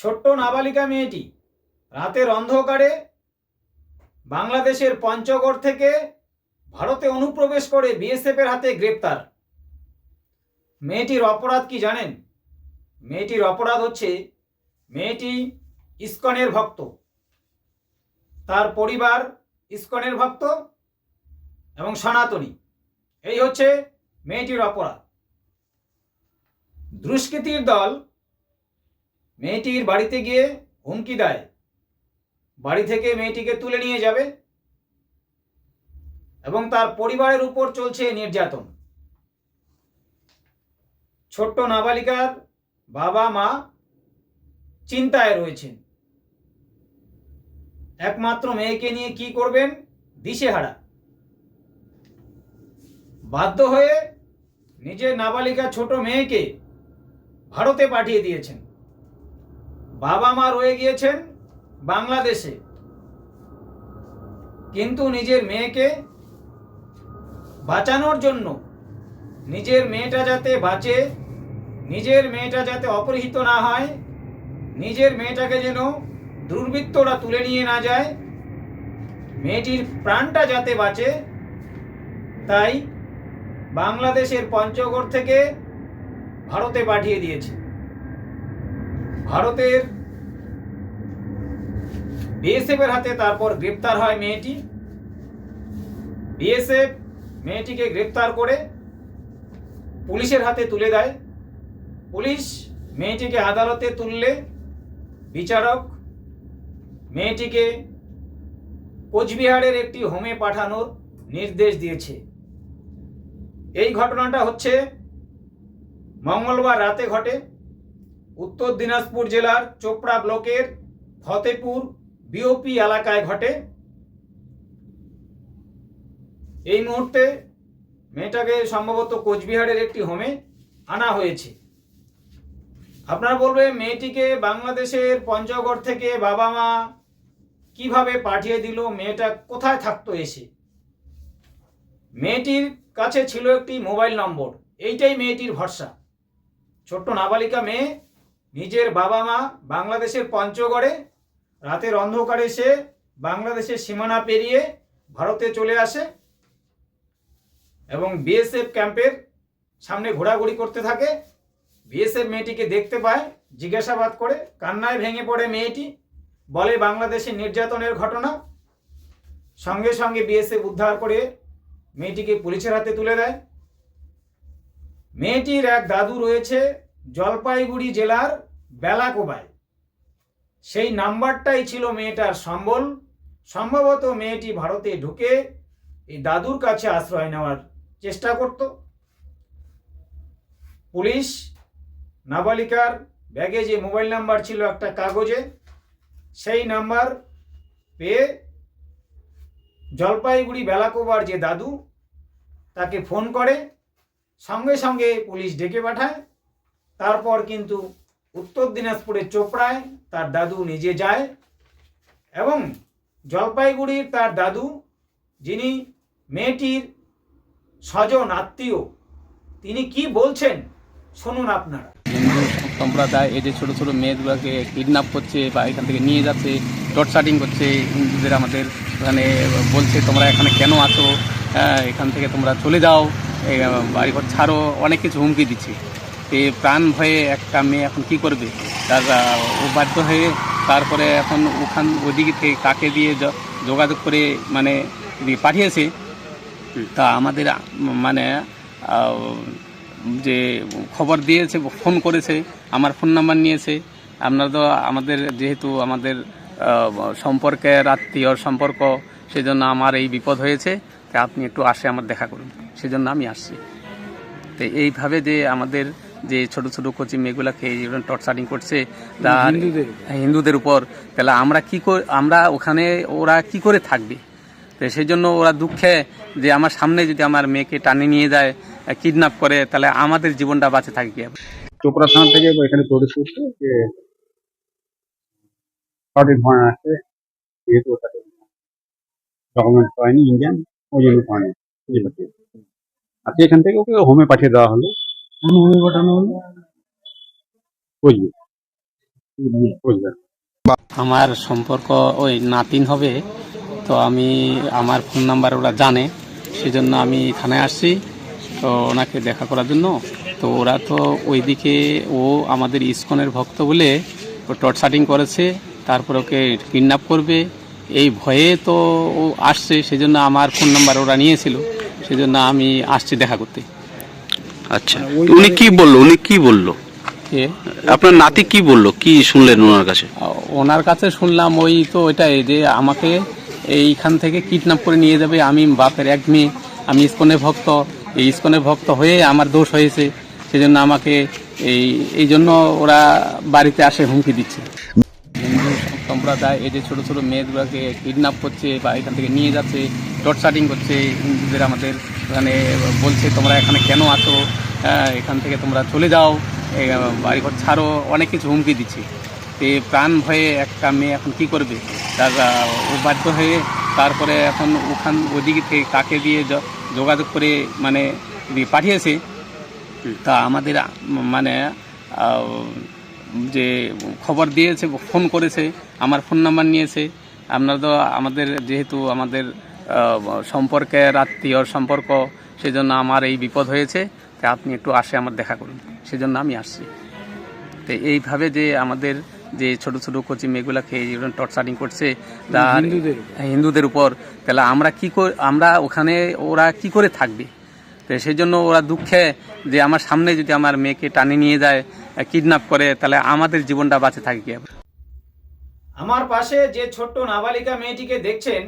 ছোট্ট নাবালিকা মেয়েটি রাতের অন্ধকারে বাংলাদেশের পঞ্চগড় থেকে ভারতে অনুপ্রবেশ করে বিএসএফের হাতে গ্রেপ্তার। মেয়েটির অপরাধ কি জানেন? মেয়েটির অপরাধ হচ্ছে মেয়েটি ইস্কনের ভক্ত। তার পরিবার ইস্কনের ভক্ত এবং সনাতনী। এই হচ্ছে মেয়েটির অপরাধ। দুষ্কৃতীর দল মেয়েটির বাড়িতে গিয়ে হুমকি দেয়। বাড়ি থেকে মেয়েটিকে তুলে নিয়ে যাবে এবং তার পরিবারের উপর চলছে নির্যাতন। ছোট্ট নাবালিকার বাবা, মা চিন্তায় রয়েছেন। একমাত্র মেয়েকে নিয়ে কি করবেন? দিশেহারা। বাধ্য হয়ে নিজের নাবালিকা ছোট মেয়েকে ভারতে পাঠিয়ে দিয়েছেন। বাবা মা রয়ে গিয়েছেন বাংলাদেশে। কিন্তু নিজের মেয়েকে বাঁচানোর জন্য, নিজের মেয়েটা যাতে বাঁচে, নিজের মেয়েটা যাতে অপরিহিত না হয়, নিজের মেয়েটাকে যেন দুর্বৃত্তরা তুলে নিয়ে না যায়, মেয়েটির প্রাণটা যাতে বাঁচে, তাই বাংলাদেশের পঞ্চগড় থেকে ভারতে পাঠিয়ে দিয়েছে। ভারতের বিএসএফের হাতে তারপর গ্রেপ্তার হয় মেয়েটি। বিএসএফ মেয়েটিকে গ্রেপ্তার করে পুলিশের হাতে তুলে দেয়। পুলিশ মেয়েটিকে আদালতে তুললে বিচারক মেয়েটিকে কোচবিহারের একটি হোমে পাঠানোর নির্দেশ দিয়েছে। এই ঘটনাটা হচ্ছে মঙ্গলবার রাতে ঘটে। উত্তর দিনাজপুর জেলার চোপড়া ব্লকের ফতেপুর বিওপি এলাকায় ঘটে। এই মুহূর্তে মেয়েটাকে সম্ভবত কোচবিহারের একটি হোমে আনা হয়েছে। আপনারা বলবেন, মেয়েটিকে বাংলাদেশের পঞ্চগড় থেকে বাবা মা কীভাবে পাঠিয়ে দিল? মেয়েটা কোথায় থাকতো এসে? মেয়েটির কাছে ছিল একটি মোবাইল নম্বর। এইটাই মেয়েটির ভরসা। ছোট্ট নাবালিকা মেয়ে নিজের বাবা মা বাংলাদেশের পঞ্চগড়ে, রাতের অন্ধকারে সে বাংলাদেশের সীমানা পেরিয়ে ভারতে চলে আসে এবং বিএসএফ ক্যাম্পের সামনে ঘোরাঘুরি করতে থাকে। বিএসএফ মেয়েটিকে দেখতে পায়, জিজ্ঞাসাবাদ করে, কান্নায় ভেঙে পড়ে মেয়েটি, বলে বাংলাদেশে নির্যাতনের ঘটনা। সঙ্গে সঙ্গে বিএসএফ উদ্ধার করে মেয়েটিকে পুলিশের হাতে তুলে দেয়। মেয়েটির এক দাদু রয়েছে জলপাইগুড়ি জেলার বেলাকোবায়। সেই নাম্বারটাই ছিল মেয়েটার সম্বল। সম্ভবত মেয়েটি ভারতে ঢুকে এই দাদুর কাছে আশ্রয় নেওয়ার চেষ্টা করত। পুলিশ, নাবালিকার ব্যাগে যে মোবাইল নাম্বার ছিল একটা কাগজে, সেই নাম্বার পেয়ে জলপাইগুড়ি বেলাকোবার যে দাদু, তাকে ফোন করে। সঙ্গে সঙ্গে পুলিশ ডেকে পাঠায়। তারপর কিন্তু উত্তর দিনাজপুরের চোপড়ায় তার দাদু নিজে যায় এবং জলপাইগুড়ির তার দাদু, যিনি মেয়েটির স্বজন, আত্মীয়, তিনি কি বলছেন শুনুন আপনারা। সম্প্রদায় এই যে ছোটো ছোটো মেয়েগুলোকে কিডন্যাপ করছে বা এখান থেকে নিয়ে যাচ্ছে টর্চারিং করছে হিন্দুদের আমাদের মানে বলছে তোমরা এখানে কেন আছো? এখান থেকে তোমরা চলে যাও বাড়িঘর ছাড়ো, অনেক কিছু হুমকি দিচ্ছে। এই প্রাণ ভয়ে একটা মেয়ে এখন কি করবে? তার ও বাধ্য হয়ে তারপরে এখন ওখান ওদিকে থেকে কাকে দিয়ে যোগাযোগ করে মানে পাঠিয়েছে? তা আমাদের মানে যে খবর দিয়েছে ফোন করেছে আমার ফোন নাম্বার নিয়েছে। আপনারা তো আমাদের যেহেতু আমাদের আহ, সম্পর্কের আত্মীয়র সম্পর্ক সেজন্য আমার এই বিপদ হয়েছে। তা আপনি একটু আসে আমার দেখা করুন। সেজন্য আমি আসছি। তো এইভাবে যে আমাদের যে ছোট ছোট কচি মেয়েগুলাকে টর্চারিং করছে তার হিন্দুদের উপর। তাহলে আমরা কি আমরা ওখানে ওরা কি করে থাকবে? তো সেই জন্য ওরা দুঃখে যে আমার সামনে যদি আমার মেয়েকে টানে নিয়ে যায় কিডন্যাপ করে তাহলে আমাদের জীবনটা বাঁচে থাকে কি চোপড়া থানা থেকে এখানে প্রবেশ করছে যে সঠিক ধরনের আছে যেহেতু ডকুমেন্ট ইন্ডিয়ান ওই জন্য পায়নি বুঝতে এখান থেকে ওকে হোমে পাঠিয়ে দেওয়া হলো। হলো? আমার সম্পর্ক ওই নাতিন হবে তো আমি আমার ফোন নাম্বার ওরা জানে সেজন্য আমি থানায় আসছি তো ওনাকে দেখা করার জন্য। তো ওরা তো ওইদিকে ও আমাদের ইস্কনের ভক্ত বলে ও টর্চারিং করেছে তারপর ওকে কিডন্যাপ করবে। এই ভয়ে তো ও আসছে সেজন্য আমার ফোন নাম্বার ওরা নিয়েছিল সেজন্য আমি আসছি দেখা করতে। আচ্ছা। উনি কি বলল? উনি কি বলল? এ আপনার নাতি কি বলল? কি শুনলেন ওনার কাছে? ওনার কাছে শুনলাম ওই তো ওইটাই যে আমাকে এইখান থেকে কিডন্যাপ করে নিয়ে যাবে। আমি বাপের এক মেয়ে আমি ইস্কনের ভক্ত। এই ইস্কনের ভক্ত হয়ে আমার দোষ হয়েছে। সেজন্য আমাকে এই এই জন্য ওরা বাড়িতে আসে হুমকি দিচ্ছে। হিন্দু সম্প্রদায় এই যে ছোটো ছোটো মেয়েগুলোকে কিডন্যাপ করছে বা এখান থেকে নিয়ে যাচ্ছে টর্চারিং করছে, হিন্দুদের আমাদের মানে বলছে, তোমরা এখানে কেন আছো? এখান থেকে তোমরা চলে যাও বাড়িঘর ছাড়ো। অনেক কিছু হুমকি দিচ্ছে। তো প্রাণ ভয়ে একটা মেয়ে এখন কি করবে? তার ও বাধ্য হয়ে তারপরে এখন ওখান, ওদিকে থেকে কাকে দিয়ে যোগাযোগ করে মানে পাঠিয়েছে। তা আমাদের মানে যে খবর দিয়েছে, ফোন করেছে, আমার ফোন নাম্বার নিয়েছে। আপনারা তো, আমাদের যেহেতু আমাদের সম্পর্কের আত্মীয় সম্পর্ক সেজন্য আমার এই বিপদ হয়েছে। তা আপনি একটু আসে আমার দেখা করুন। সেজন্য আমি আসছি। তো এইভাবে যে আমাদের যে ছোট ছোট কোচি মেয়েগুলাকে টর্চারিং করছে তার হিন্দুদের উপর। তাহলে আমরা কি করে আমরা ওখানে ওরা কি করে থাকবে? তো সেই জন্য ওরা দুঃখে যে আমার সামনে যদি আমার মেয়েকে টানে নিয়ে যায় কিডন্যাপ করে তাহলে আমাদের জীবনটা বাঁচে থাকে কি? আমার পাশে যে ছোট্ট নাবালিকা মেয়েটিকে দেখছেন